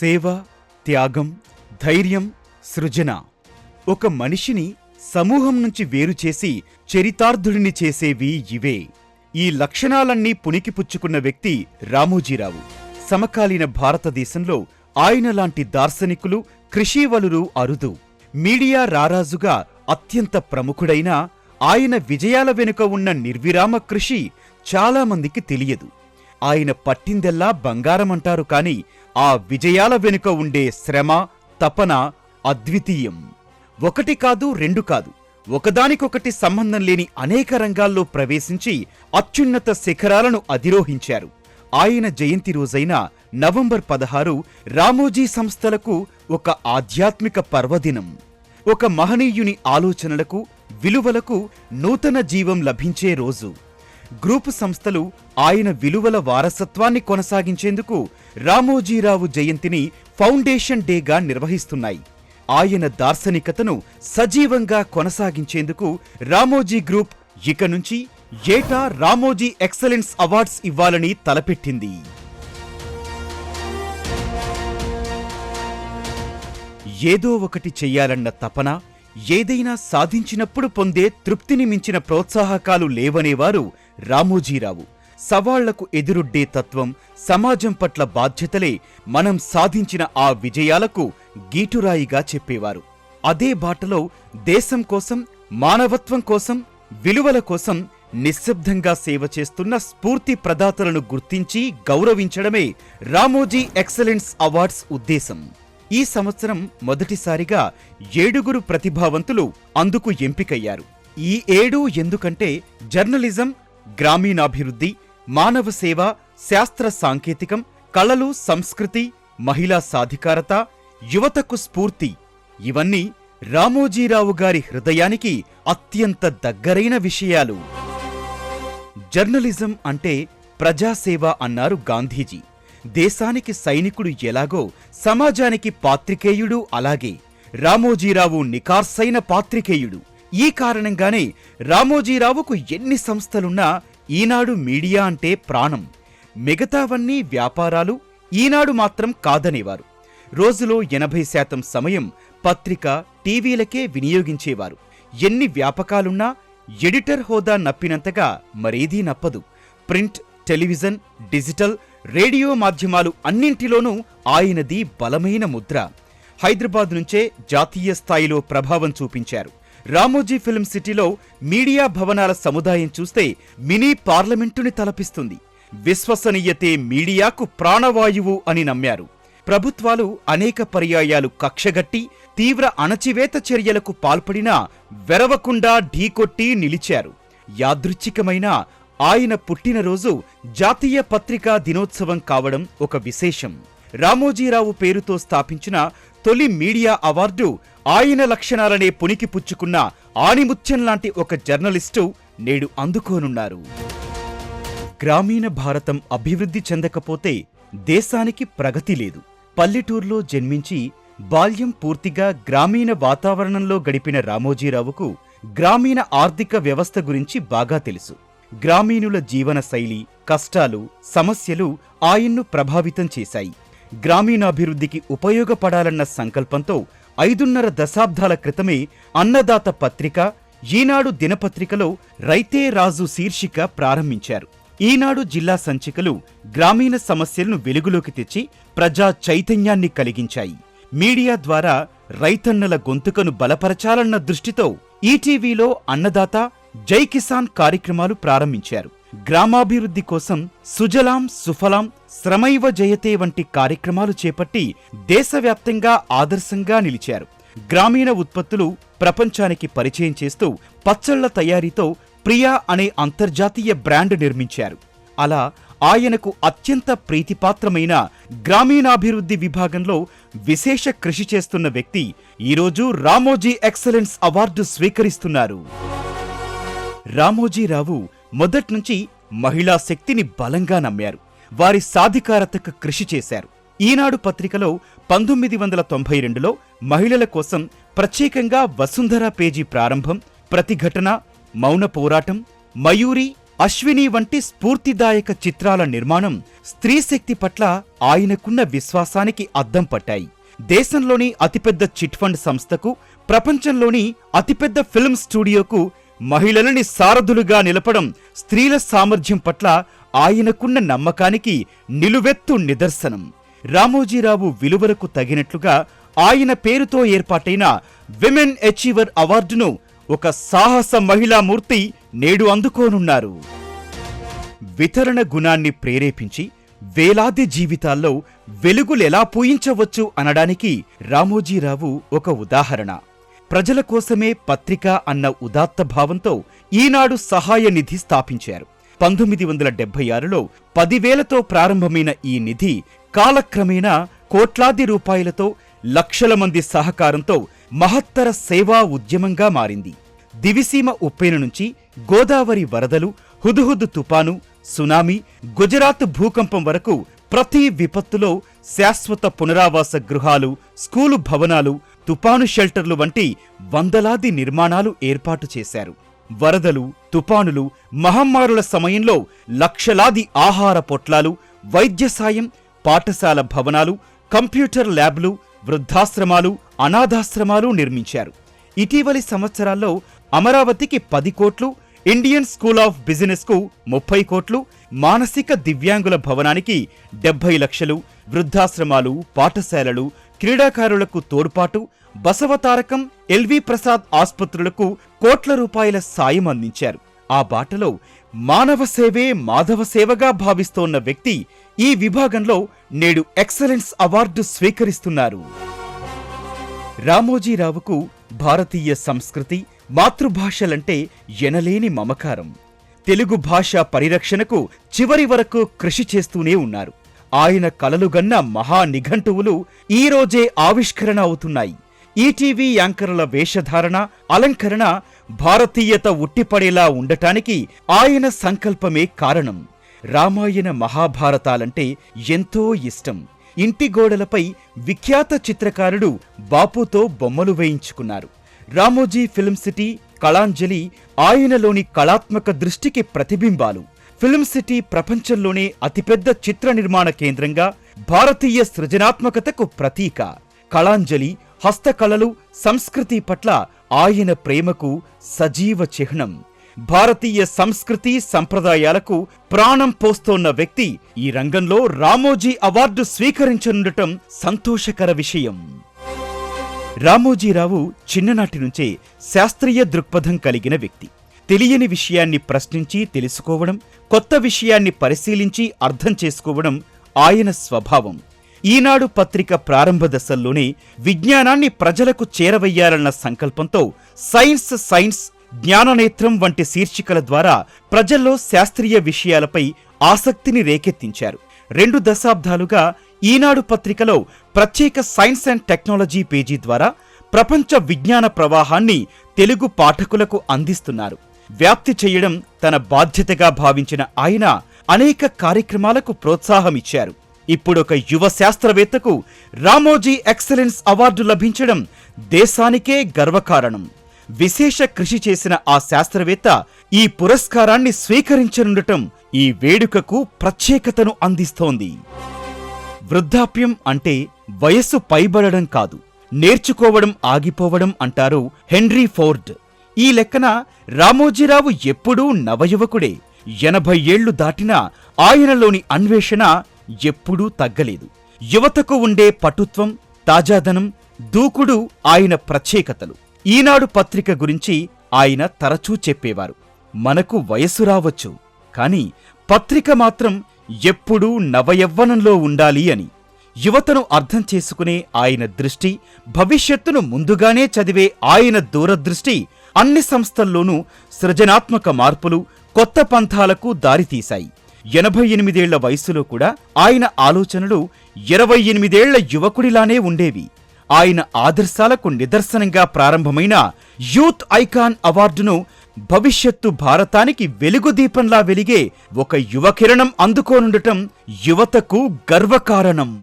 సేవ త్యాగం ధైర్యం సృజన. ఒక మనిషిని సమూహం నుంచి వేరు చేసి చరితార్థుడిని చేసేవి ఇవే. ఈ లక్షణాలన్నీ పుణికిపుచ్చుకున్న వ్యక్తి రామోజీరావు. సమకాలీన భారతదేశంలో ఆయన లాంటి దార్శనికులు కృషివలురు అరుదు. మీడియా రారాజుగా అత్యంత ప్రముఖుడైన ఆయన విజయాల వెనుక ఉన్న నిర్విరామ కృషి చాలామందికి తెలియదు. ఆయన పట్టిందెల్లా బంగారమంటారు కాని ఆ విజయాల వెనుక ఉండే శ్రమ తపన అద్వితీయం. ఒకటి కాదు రెండు కాదు. ఒకదానికొకటి సంబంధం లేని అనేక రంగాల్లో ప్రవేశించి అత్యున్నత శిఖరాలను అధిరోహించారు. ఆయన జయంతి రోజైన నవంబర్ పదహారు రామోజీ సంస్థలకు ఒక ఆధ్యాత్మిక పర్వదినం. ఒక మహనీయుని ఆలోచనలకు విలువలకు నూతన జీవం లభించే రోజు. గ్రూపు సంస్థలు ఆయన విలువల వారసత్వాన్ని కొనసాగించేందుకు రామోజీరావు జయంతిని ఫౌండేషన్ డేగా నిర్వహిస్తున్నాయి. ఆయన దార్శనికతను సజీవంగా కొనసాగించేందుకు రామోజీ గ్రూప్ ఇక నుంచి ఏటా రామోజీ ఎక్సలెన్స్ అవార్డ్స్ ఇవ్వాలని తలపెట్టింది. ఏదో ఒకటి చెయ్యాలన్న తపన ఏదైనా సాధించినప్పుడు పొందే తృప్తిని మించిన ప్రోత్సాహకాలు లేవనేవారు రామోజీరావు. సవాళ్ళకు ఎదురొడ్డే తత్వం సమాజం పట్ల బాధ్యతలే మనం సాధించిన ఆ విజయాలకు గీటురాయిగా చెప్పేవారు. అదే బాటలో దేశం కోసం మానవత్వం కోసం విలువల కోసం నిశ్శబ్దంగా సేవ చేస్తున్న స్ఫూర్తి ప్రదాతలను గుర్తించి గౌరవించడమే రామోజీ ఎక్సలెన్స్ అవార్డ్స్ ఉద్దేశం. ఈ సంవత్సరం మొదటిసారిగా ఏడుగురు ప్రతిభావంతులు అందుకు ఎంపికయ్యారు. ఈ ఏడు ఎందుకంటే జర్నలిజం గ్రామీణాభివృద్ధి మానవ సేవ శాస్త్ర సాంకేతికం కళలు సంస్కృతి మహిళా సాధికారత యువతకు స్ఫూర్తి. ఇవన్నీ రామోజీరావు గారి హృదయానికి అత్యంత దగ్గరైన విషయాలు. జర్నలిజం అంటే ప్రజాసేవ అన్నారు గాంధీజీ. దేశానికి సైనికుడు ఎలాగో సమాజానికి పాత్రికేయుడు అలాగే రామోజీరావు నికార్సైన పాత్రికేయుడు. ఈ కారణంగానే రామోజీరావుకు ఎన్ని సంస్థలున్నా ఈనాడు మీడియా అంటే ప్రాణం. మిగతావన్నీ వ్యాపారాలు ఈనాడు మాత్రం కాదనేవారు. రోజులో ఎనభై శాతం సమయం పత్రిక టీవీలకే వినియోగించేవారు. ఎన్ని వ్యాపకాలున్నా ఎడిటర్ హోదా నప్పినంతగా మరేదీ నప్పదు. ప్రింట్ టెలివిజన్ డిజిటల్ రేడియో మాధ్యమాలు అన్నింటిలోనూ ఆయనది బలమైన ముద్ర. హైదరాబాద్ నుంచే జాతీయ స్థాయిలో ప్రభావం చూపించారు. రామోజీ ఫిల్మ్ సిటీలో మీడియా భవనాల సముదాయం చూస్తే మినీ పార్లమెంటుని తలపిస్తుంది. విశ్వసనీయతే మీడియాకు ప్రాణవాయువు అని నమ్మారు. ప్రభుత్వాలు అనేక పర్యాయాలు కక్షగట్టి తీవ్ర అణచివేత చర్యలకు పాల్పడినా వెరవకుండా ఢీకొట్టి నిలిచారు. యాదృచ్ఛికమైన ఆయన పుట్టినరోజు జాతీయ పత్రికా దినోత్సవం కావడం ఒక విశేషం. రామోజీరావు పేరుతో స్థాపించిన తొలి మీడియా అవార్డు ఆయన లక్షణాలనే పుణికి పుచ్చుకున్న ఆణిముత్యం లాంటి ఒక జర్నలిస్టు నేడు అందుకోనున్నారు. గ్రామీణ భారతం అభివృద్ధి చెందకపోతే దేశానికి ప్రగతి లేదు. పల్లెటూరులో జన్మించి బాల్యం పూర్తిగా గ్రామీణ వాతావరణంలో గడిపిన రామోజీరావుకు గ్రామీణ ఆర్థిక వ్యవస్థ గురించి బాగా తెలుసు. గ్రామీణుల జీవన శైలి కష్టాలు సమస్యలు ఆయన్ను ప్రభావితం చేశాయి. గ్రామీణాభివృద్ధికి ఉపయోగపడాలన్న సంకల్పంతో ఐదున్నర దశాబ్దాల క్రితమే అన్నదాత పత్రిక ఈనాడు దినపత్రికలో రైతే రాజు శీర్షిక ప్రారంభించారు. ఈనాడు జిల్లా సంచికలు గ్రామీణ సమస్యలను వెలుగులోకి తెచ్చి ప్రజా చైతన్యాన్ని కలిగించాయి. మీడియా ద్వారా రైతన్నల గొంతుకను బలపరచాలన్న దృష్టితో ఈటీవీలో అన్నదాత జై కిసాన్ కార్యక్రమాలు ప్రారంభించారు. గ్రామాభివృద్ధి కోసం సుజలాం సుఫలాం శ్రమైవ జయతే వంటి కార్యక్రమాలు చేపట్టి దేశవ్యాప్తంగా ఆదర్శంగా నిలిచారు. గ్రామీణ ఉత్పత్తులు ప్రపంచానికి పరిచయం చేస్తూ పచ్చళ్ళ తయారీతో ప్రియా అనే అంతర్జాతీయ బ్రాండ్ నిర్మించారు. అలా ఆయనకు అత్యంత ప్రీతిపాత్రమైన గ్రామీణాభివృద్ధి విభాగంలో విశేష కృషి చేస్తున్న వ్యక్తి ఈరోజు రామోజీ ఎక్సలెన్స్ అవార్డు స్వీకరిస్తున్నారు. రామోజీరావు మొదట్నుంచి మహిళా శక్తిని బలంగా నమ్మారు. వారి సాధికారతకు కృషి చేశారు. ఈనాడు పత్రికలో పంతొమ్మిది వందల తొంభై రెండులో మహిళల కోసం ప్రత్యేకంగా వసుంధర పేజీ ప్రారంభం ప్రతిఘటన మౌన పోరాటం మయూరి అశ్విని వంటి స్ఫూర్తిదాయక చిత్రాల నిర్మాణం స్త్రీ శక్తి పట్ల ఆయనకున్న విశ్వాసానికి అద్దం పట్టాయి. దేశంలోని అతిపెద్ద చిట్ ఫండ్ సంస్థకు ప్రపంచంలోని అతిపెద్ద ఫిల్మ్ స్టూడియోకు మహిళలని సారథులుగా నిలపడం స్త్రీల సామర్థ్యం పట్ల ఆయనకున్న నమ్మకానికి నిలువెత్తు నిదర్శనం. రామోజీరావు విలువలకు తగినట్లుగా ఆయన పేరుతో ఏర్పాటైన విమెన్ అచీవర్ అవార్డును ఒక సాహస మహిళామూర్తి నేడు అందుకోనున్నారు. వితరణ గుణాన్ని ప్రేరేపించి వేలాది జీవితాల్లో వెలుగులెలా పూయించవచ్చు అనడానికి రామోజీరావు ఒక ఉదాహరణ. ప్రజల కోసమే పత్రిక అన్న ఉదాత్త భావంతో ఈనాడు సహాయ నిధి స్థాపించారు. పంతొమ్మిది వందల డెబ్బై ఆరులో పదివేలతో ప్రారంభమైన ఈ నిధి కాలక్రమేణా కోట్లాది రూపాయలతో లక్షల మంది సహకారంతో మహత్తర సేవా ఉద్యమంగా మారింది. దివిసీమ ఉప్పెన నుంచి గోదావరి వరదలు హుదుహుదు తుపాను సునామీ గుజరాత్ భూకంపం వరకు ప్రతి విపత్తులో శాశ్వత పునరావాస గృహాలు స్కూలు భవనాలు తుపాను షెల్టర్లు వంటి వందలాది నిర్మాణాలు ఏర్పాటు చేశారు. వరదలు తుపానులు మహమ్మారుల సమయంలో లక్షలాది ఆహార పొట్లాలు వైద్య సాయం పాఠశాల భవనాలు కంప్యూటర్ ల్యాబ్లు వృద్ధాశ్రమాలు అనాథాశ్రమాలు నిర్మించారు. ఇటీవలి సంవత్సరాల్లో అమరావతికి పది కోట్లు ఇండియన్ స్కూల్ ఆఫ్ బిజినెస్కు ముప్పై కోట్లు మానసిక దివ్యాంగుల భవనానికి డెబ్బై లక్షలు వృద్ధాశ్రమాలు పాఠశాలలు క్రీడాకారులకు తోడ్పాటు బసవతారకం ఎల్వి ప్రసాద్ ఆస్పత్రులకు కోట్ల రూపాయల సాయం అందించారు. ఆ బాటలో మానవ సేవే మాధవ సేవగా భావిస్తోన్న వ్యక్తి ఈ విభాగంలో నేడు ఎక్సలెన్స్ అవార్డు స్వీకరిస్తున్నారు. రామోజీరావుకు భారతీయ సంస్కృతి మాతృభాషలంటే ఎనలేని మమకారం. తెలుగు భాష పరిరక్షణకు చివరి వరకు కృషి చేస్తూనే ఉన్నారు. ఆయన కలలుగన్న మహా నిఘంటువులు ఈ రోజే ఆవిష్కరణ అవుతున్నాయి. ఈటీవీ యాంకర్ల వేషధారణ అలంకరణ భారతీయత ఉట్టిపడేలా ఉండటానికి ఆయన సంకల్పమే కారణం. రామాయణ మహాభారతాలంటే ఎంతో ఇష్టం. ఇంటి గోడలపై విఖ్యాత చిత్రకారుడు బాపుతో బొమ్మలు వేయించుకున్నారు. రామోజీ ఫిల్మ్ సిటీ కళాంజలి ఆయనలోని కళాత్మక దృష్టికి ప్రతిబింబాలు. ఫిల్మ్ సిటీ ప్రపంచంలోనే అతిపెద్ద చిత్ర నిర్మాణ కేంద్రంగా భారతీయ సృజనాత్మకతకు ప్రతీక. కళాంజలి హస్తకళలు సంస్కృతి పట్ల ఆయన ప్రేమకు సజీవ చిహ్నం. భారతీయ సంస్కృతి సంప్రదాయాలకు ప్రాణం పోస్తోన్న వ్యక్తి ఈ రంగంలో రామోజీ అవార్డు స్వీకరించనుండటం సంతోషకర విషయం. రామోజీరావు చిన్ననాటి నుంచే శాస్త్రీయ దృక్పథం కలిగిన వ్యక్తి. తెలియని విషయాన్ని ప్రశ్నించి తెలుసుకోవడం కొత్త విషయాన్ని పరిశీలించి అర్థం చేసుకోవడం ఆయన స్వభావం. ఈనాడు పత్రిక ప్రారంభ దశల్లోనే విజ్ఞానాన్ని ప్రజలకు చేరవయ్యాలన్న సంకల్పంతో సైన్స్ సైన్స్ జ్ఞాననేత్రం వంటి శీర్షికల ద్వారా ప్రజల్లో శాస్త్రీయ విషయాలపై ఆసక్తిని రేకెత్తించారు. రెండు దశాబ్దాలుగా ఈనాడు పత్రికలో ప్రత్యేక సైన్స్ అండ్ టెక్నాలజీ పేజీ ద్వారా ప్రపంచ విజ్ఞాన ప్రవాహాన్ని తెలుగు పాఠకులకు అందిస్తున్నారు. వ్యాప్తి చేయడం తన బాధ్యతగా భావించిన ఆయన అనేక కార్యక్రమాలకు ప్రోత్సాహమిచ్చారు ఇప్పుడొక యువ శాస్త్రవేత్తకు రామోజీ ఎక్సలెన్స్ అవార్డు లభించడం దేశానికే గర్వకారణం. విశేష కృషి చేసిన ఆ శాస్త్రవేత్త ఈ పురస్కారాన్ని స్వీకరించనుండటం ఈ వేడుకకు ప్రత్యేకతను అందిస్తోంది. వృద్ధాప్యం అంటే వయస్సు పైబడడం కాదు. నేర్చుకోవడం ఆగిపోవడం అంటారు హెన్రీ ఫోర్డ్. ఈ లెక్కన రామోజీరావు ఎప్పుడూ నవయువకుడే. ఎనభై ఏళ్ళు దాటినా ఆయనలోని అన్వేషణ ఎప్పుడూ తగ్గలేదు. యువతకు ఉండే పటుత్వం తాజాదనం దూకుడు ఆయన ప్రత్యేకతలు. ఈనాడు పత్రిక గురించి ఆయన తరచూ చెప్పేవారు. మనకు వయసు రావచ్చు కాని పత్రిక మాత్రం ఎప్పుడూ నవయవ్వనంలో ఉండాలి అని. యువతను అర్థం చేసుకునే ఆయన దృష్టి భవిష్యత్తును ముందుగానే చదివే ఆయన దూరదృష్టి అన్ని సంస్థల్లోనూ సృజనాత్మక మార్పులు కొత్త పంథాలకు దారితీశాయి. ఎనభై ఎనిమిదేళ్ళ వయసులో కూడా ఆయన ఆలోచనలు ఇరవై ఎనిమిదేళ్ళ యువకుడిలానే ఉండేవి. ఆయన ఆదర్శాలకు నిదర్శనంగా ప్రారంభమైన యూత్ ఐకాన్ అవార్డును భవిష్యత్తు భారతానికి వెలుగుదీపంలా వెలిగే ఒక యువకిరణం అందుకోనుండటం యువతకు గర్వకారణం.